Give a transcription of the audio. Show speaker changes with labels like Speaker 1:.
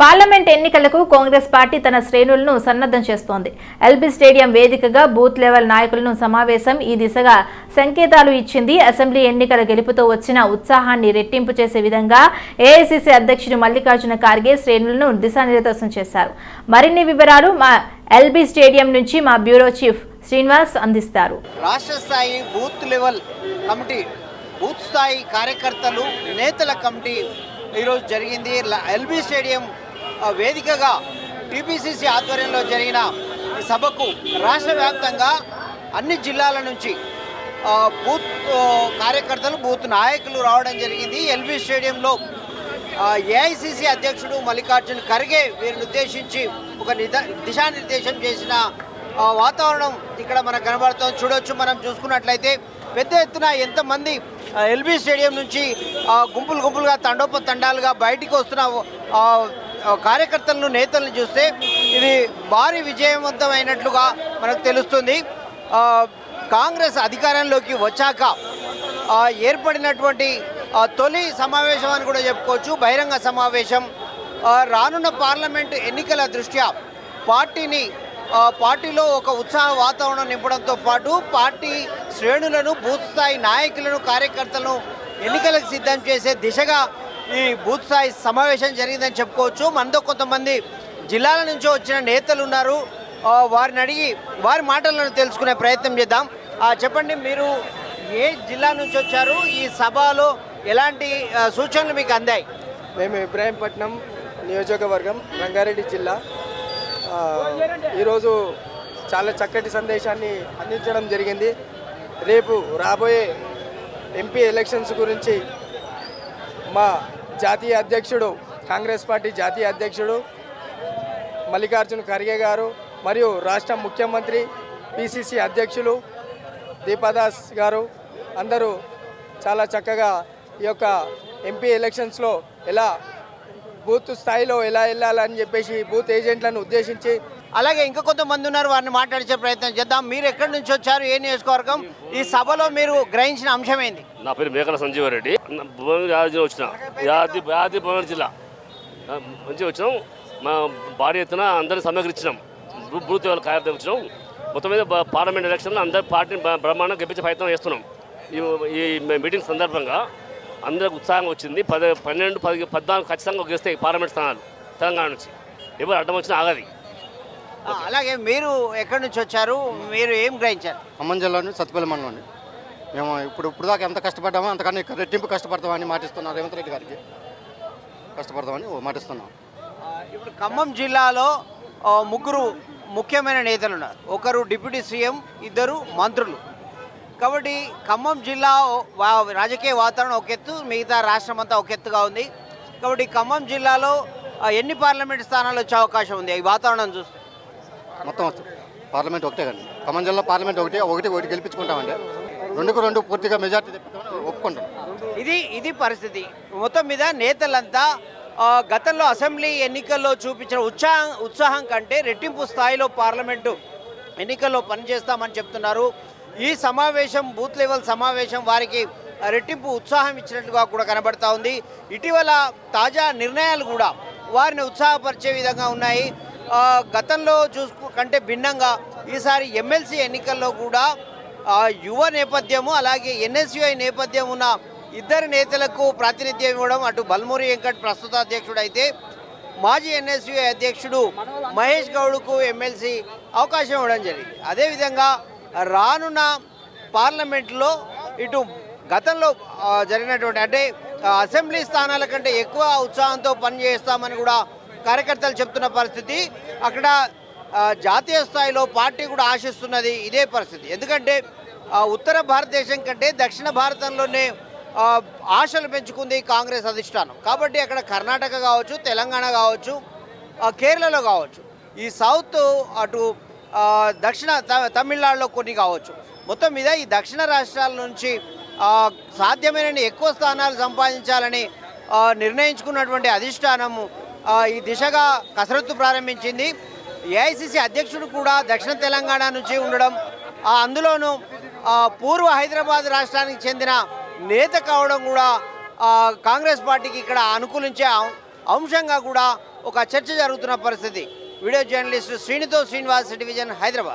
Speaker 1: Parliament ఎన్నికలకు Congress party తన శ్రేణులను సన్నద్ధం చేస్తోంది. ఎల్బీ స్టేడియం వేదికగా బూత్ లెవెల్ నాయకులను సమావేశం ఈ దిశగా సంకేతాలు ఇచ్చింది. అసెంబ్లీ ఎన్నికల గెలుపుతో వచ్చిన ఉత్సాహాన్ని రెట్టింపు చేసే విధంగా ఏఐసిసి అధ్యక్షుడు మల్లికార్జున ఖార్గే శ్రేణులను దిశానిర్దేశం చేశారు. మరిన్ని వివరాలు మా ఎల్బీ స్టేడియం నుంచి మా బ్యూరో చీఫ్ శ్రీనివాస్ అందిస్తారు.
Speaker 2: రాష్ట్ర స్థాయి బూత్ లెవెల్ కమిటీ బూత్ స్థాయి కార్యకర్తలు నేతల కమిటీ ఈరోజు జరిగింది. ఎల్బీ స్టేడియం వేదికగా టీపీసీసీ ఆధ్వర్యంలో జరిగిన ఈ సభకు రాష్ట్ర వ్యాప్తంగా అన్ని జిల్లాల నుంచి బూత్ కార్యకర్తలు బూత్ నాయకులు రావడం జరిగింది. ఎల్బీ స్టేడియంలో ఏఐసిసి అధ్యక్షుడు మల్లికార్జున్ ఖర్గే వీరిని ఉద్దేశించి ఒక నిద దిశానిర్దేశం చేసిన వాతావరణం ఇక్కడ మనకు కనబడుతుంది. చూడొచ్చు మనం చూసుకున్నట్లయితే పెద్ద ఎత్తున ఎంతమంది ఎల్బీ స్టేడియం నుంచి గుంపులు గుంపులుగా తండోప తండాలుగా బయటికి వస్తున్న కార్యకర్తలను నేతలను చూస్తే ఇది భారీ విజయవంతమైనట్లుగా మనకు తెలుస్తుంది. కాంగ్రెస్ అధికారంలోకి వచ్చాక ఏర్పడినటువంటి తొలి సమావేశం అని కూడా చెప్పుకోవచ్చు. బహిరంగ సమావేశం రానున్న పార్లమెంటు ఎన్నికల దృష్ట్యా పార్టీని పార్టీలో ఒక ఉత్సాహ వాతావరణం నింపడంతో పాటు పార్టీ శ్రేణులను బూత్ స్థాయి నాయకులను కార్యకర్తలను ఎన్నికలకు సిద్ధం చేసే దిశగా ఈ బూత్ స్థాయి సమావేశం జరిగిందని చెప్పుకోవచ్చు. మనతో కొంతమంది జిల్లాల నుంచి వచ్చిన నేతలు ఉన్నారు. వారిని అడిగి వారి మాటలను తెలుసుకునే ప్రయత్నం చేద్దాం. ఆ, చెప్పండి మీరు ఏ జిల్లా నుంచి వచ్చారు? ఈ సభలో ఎలాంటి సూచనలు మీకు అందాయి?
Speaker 3: మేము ఇబ్రాహీంపట్నం నియోజకవర్గం రంగారెడ్డి జిల్లా. ఈరోజు చాలా చక్కటి సందేశాన్ని అందించడం జరిగింది. రేపు రాబోయే ఎంపీ ఎలక్షన్స్ గురించి మా జాతీయ అధ్యక్షుడు కాంగ్రెస్ పార్టీ జాతీయ అధ్యక్షుడు మల్లికార్జున ఖర్గే గారు మరియు రాష్ట్ర ముఖ్యమంత్రి పిసిసి అధ్యక్షులు దీపాదాస్ గారు. అందరూ చాలా చక్కగా ఈ యొక్క ఎంపీ ఎలక్షన్స్లో ఎలా బూత్ స్థాయిలో ఎలా వెళ్ళాలని చెప్పేసి బూత్ ఏజెంట్లను ఉద్దేశించి
Speaker 2: అలాగే ఇంకా కొంతమంది ఉన్నారు వారిని మాట్లాడించే ప్రయత్నం చేద్దాం. మీరు ఎక్కడి నుంచి వచ్చారు? ఏ నియోజకవర్గం? ఈ సభలో మీరు గ్రహించిన అంశం ఏంది
Speaker 4: నా పేరు మేకల సంజీవారెడ్డి రెడ్డి. భువనగిరి వచ్చిన. యాది యాది భువనగిరి జిల్లా. మంచి మంచిగా వచ్చినాం. మా భారీ ఎత్తున అందరిని సమీకరించినాం బూత్ లెవెల్ కార్యదర్శి వచ్చినాం. మొత్తం మీద పార్లమెంట్ ఎలక్షన్లో అందరి పార్టీని బ్రహ్మాండం గెలిపించే ప్రయత్నం చేస్తున్నాం. ఈ ఈ మీటింగ్ సందర్భంగా అందరికి ఉత్సాహంగా వచ్చింది. పది పన్నెండు పది పద్నాలుగు ఖచ్చితంగా గెలిస్తాయి పార్లమెంట్ స్థానాలు తెలంగాణ నుంచి. ఎవరు అడ్డం వచ్చినా ఆగది.
Speaker 2: అలాగే మీరు ఎక్కడి నుంచి వచ్చారు? మీరు ఏం గ్రహించారు?
Speaker 5: ఖమ్మం జిల్లాలోని సత్తుపల్లి మండలం అండి మేము ఇప్పుడు ఇప్పుడు దాకా ఎంత కష్టపడ్డామో అంతకన్నా ఎక్కువ రెట్టింపు కష్టపడతామని మాటిస్తున్నాం రేవంత్ రెడ్డి గారికి. కష్టపడతామని మాటిస్తున్నాం.
Speaker 2: ఇప్పుడు ఖమ్మం జిల్లాలో ముగ్గురు ముఖ్యమైన నేతలు ఉన్నారు. ఒకరు డిప్యూటీ సీఎం ఇద్దరు మంత్రులు. కాబట్టి ఖమ్మం జిల్లా రాజకీయ వాతావరణం ఒక ఎత్తు మిగతా రాష్ట్రం అంతా ఒక ఎత్తుగా ఉంది. కాబట్టి ఖమ్మం జిల్లాలో ఎన్ని పార్లమెంట్ స్థానాలు వచ్చే అవకాశం ఉంది? ఈ వాతావరణం చూస్తే.
Speaker 5: మొత్తం పార్లమెంట్ ఒకటే కానీ ఖమ్మం జిల్లా పార్లమెంట్ ఒకటి ఒకటి ఒకటి గెలిపించుకుంటామండి. రెండుకు రెండు పూర్తిగా మెజార్టీ తెప్పించామని ఒప్పుకుంటాం
Speaker 2: ఇది ఇది పరిస్థితి. మొత్తం మీద నేతలంతా గతంలో అసెంబ్లీ ఎన్నికల్లో చూపించిన ఉత్సాహం ఉత్సాహం కంటే రెట్టింపు స్థాయిలో పార్లమెంటు ఎన్నికల్లో పనిచేస్తామని చెప్తున్నారు. ఈ సమావేశం బూత్ లెవెల్ సమావేశం వారికి రెట్టింపు ఉత్సాహం ఇచ్చినట్లుగా కూడా కనబడతా ఉంది. ఇటీవల తాజా నిర్ణయాలు కూడా వారిని ఉత్సాహపరిచే విధంగా ఉన్నాయి. గతంలో చూసుకు కంటే భిన్నంగా ఈసారి ఎమ్మెల్సీ ఎన్నికల్లో కూడా యువ నేపథ్యము అలాగే ఎన్ఎస్యుఐ నేపథ్యం ఉన్న ఇద్దరు నేతలకు ప్రాతినిధ్యం ఇవ్వడం అటు బల్మూరి వెంకట్ ప్రస్తుత అధ్యక్షుడు అయితే మాజీ ఎన్ఎస్యుఐ అధ్యక్షుడు మహేష్ గౌడ్కు ఎమ్మెల్సీ అవకాశం ఇవ్వడం జరిగింది. అదేవిధంగా రానున్న పార్లమెంట్లో ఇటు గతంలో జరిగినటువంటి అంటే అసెంబ్లీ స్థానాల కంటే ఎక్కువ ఉత్సాహంతో పనిచేస్తామని కూడా కార్యకర్తలు చెప్తున్న పరిస్థితి. అక్కడ జాతీయ స్థాయిలో పార్టీ కూడా ఆశిస్తున్నది ఇదే పరిస్థితి. ఎందుకంటే ఉత్తర భారతదేశం కంటే దక్షిణ భారతంలోనే ఆశలు పెంచుకుంది కాంగ్రెస్ అధిష్టానం. కాబట్టి అక్కడ కర్ణాటక కావచ్చు తెలంగాణ కావచ్చు కేరళలో కావచ్చు. ఈ సౌత్ అటు దక్షిణ త- తమిళనాడులో కొన్ని కావచ్చు. మొత్తం మీద ఈ దక్షిణ రాష్ట్రాల నుంచి సాధ్యమైన ఎక్కువ స్థానాలు సంపాదించాలని నిర్ణయించుకున్నటువంటి అధిష్టానము ఈ దిశగా కసరత్తు ప్రారంభించింది. ఏఐసిసి అధ్యక్షుడు కూడా దక్షిణ తెలంగాణ నుంచి ఉండడం అందులోనూ పూర్వ హైదరాబాద్ రాష్ట్రానికి చెందిన నేత కావడం కూడా కాంగ్రెస్ పార్టీకి ఇక్కడ అనుకూలించే అం- అంశంగా కూడా ఒక చర్చ జరుగుతున్న పరిస్థితి. వీడియో జర్నలిస్టు శ్రీనితో శ్రీనివాస్ డివిజన్ హైదరాబాద్.